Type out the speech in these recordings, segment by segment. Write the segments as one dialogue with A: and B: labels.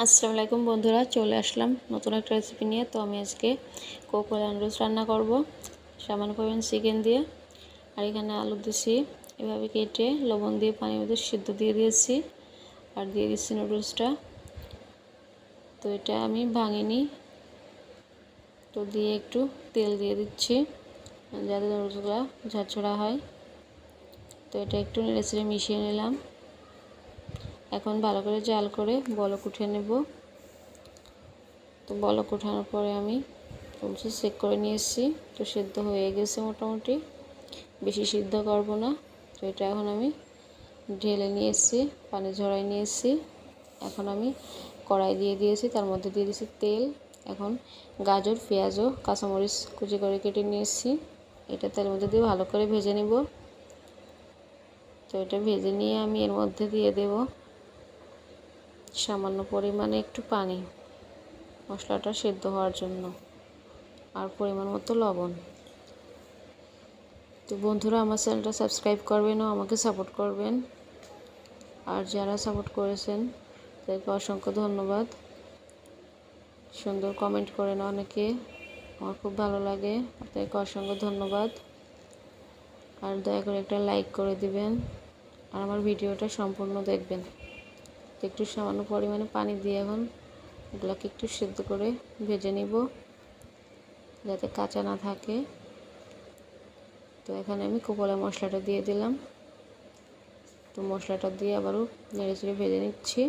A: আসসালামু আলাইকুম বন্ধুরা, চলে আসলাম নতুন একটা রেসিপি নিয়ে। তো আমি আজকে কোকো নুডলস রান্না করব। সামান্য পরিমাণ চিকেন দিয়ে। আর এখানে আলু দিছি এভাবে কেটে লবণ দিয়ে পানির মধ্যে সিদ্ধ দিয়ে দিয়েছি। আর দিয়ে দিচ্ছি নুডলসটা তো এটা আমি ভাঙিনি। তো দিয়ে একটু তেল দিয়ে দিচ্ছি, যাতে নুডলসগুলো ঝাড়ছড়া হয়। তো এটা একটু নেড়ে মিশিয়ে নিলাম। এখন ভালো করে জাল করে বলক উঠে নেব। তো বলক উঠানোর পরে আমি তুলসি চেক করে নিয়ে এসেছি তো সেদ্ধ হয়ে গেছে মোটামুটি। বেশি সিদ্ধ করব না। তো এটা এখন আমি ঢেলে নিয়ে এসেছি পানি ঝরাই নিয়ে এসেছি এখন আমি কড়াই দিয়ে দিয়েছি, তার মধ্যে দিয়ে দিয়েছি তেল। এখন গাজর পেঁয়াজও কাঁচামরিচ কুচি করে কেটে নিয়ে এসেছি এটা তেলের মধ্যে দিয়ে ভালো করে ভেজে নিব। তো এটা ভেজে নিয়ে আমি এর মধ্যে দিয়ে দেবো। সামান্য পরিমাণে একটু পানি, মশলাটা সেদ্ধ হওয়ার জন্য, আর পরিমাণ মতো লবণ। তো বন্ধুরা, আমার চ্যানেলটা সাবস্ক্রাইব করবেন ও আমাকে সাপোর্ট করবেন। আর যারা সাপোর্ট করেছেন, তাদেরকে অসংখ্য ধন্যবাদ। সুন্দর কমেন্ট করেন অনেকে, আমার খুব ভালো লাগে আপনাকে অসংখ্য ধন্যবাদ। আর দয়া করে একটা লাইক করে দিবেন, আর আমার ভিডিওটা সম্পূর্ণ দেখবেন। একটু সামান্য পরিমাণে পানি দিয়ে এখন এগুলোকে একটু সেদ্ধ করে ভেজে নিব, যাতে কাঁচা না থাকে। তো এখানে আমি কোকোলা মশলাটা দিয়ে দিলাম। তো মশলাটা দিয়ে আবারও নেড়ে চেড়ে ভেজে নিচ্ছি।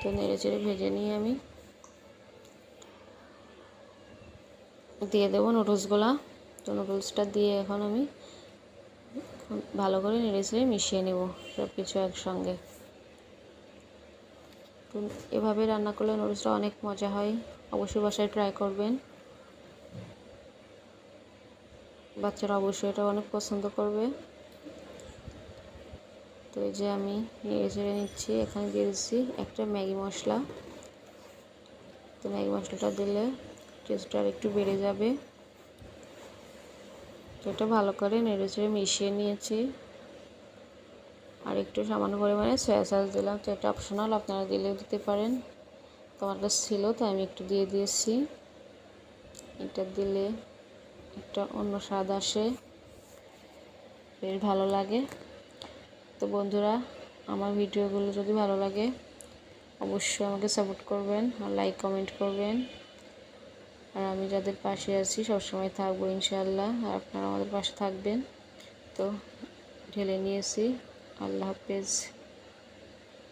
A: তো নেড়ে চেড়ে ভেজে নিয়ে আমি দিয়ে দেবো নুডলসগুলা তো নুডলসটা দিয়ে এখন আমি ভালো করে নেড়ে চেড়ে মিশিয়ে নেব সব কিছু একসঙ্গে। তো এভাবে রান্না করলে নুডলসটা অনেক মজা হয়। অবশ্যই বাসায় ট্রাই করবেন। বাচ্চারা অবশ্যই এটা অনেক পছন্দ করবে। তো এই যে আমি নেড়ে চেড়ে নিচ্ছি, এখানে দিয়ে দিচ্ছি একটা ম্যাগি মশলা। তো ম্যাগি মশলাটা দিলে টেস্টটা আর একটু বেড়ে যাবে। তো এটা ভালো করে নেড়ে চেড়ে মিশিয়ে নিয়েছি। আর একটু সামান্য পরিমাণে সয়া সস দিলাম। তো এটা অপশনাল আপনারা দিলেও দিতে পারেন। তোমার কাছে ছিল, তাই আমি একটু দিয়ে দিয়েছি। এটা দিলে একটা অন্য স্বাদ আসে। বেশ ভালো লাগে। তো বন্ধুরা, আমার ভিডিওগুলো যদি ভালো লাগে, অবশ্যই আমাকে সাপোর্ট করবেন আর লাইক কমেন্ট করবেন। আর আমি যাদের পাশে আছি, সবসময় থাকব ইনশাল্লাহ আর আপনারা আমাদের পাশে থাকবেন। তো ঢেলে নিয়েছি। আল্লাহ হাফেজ।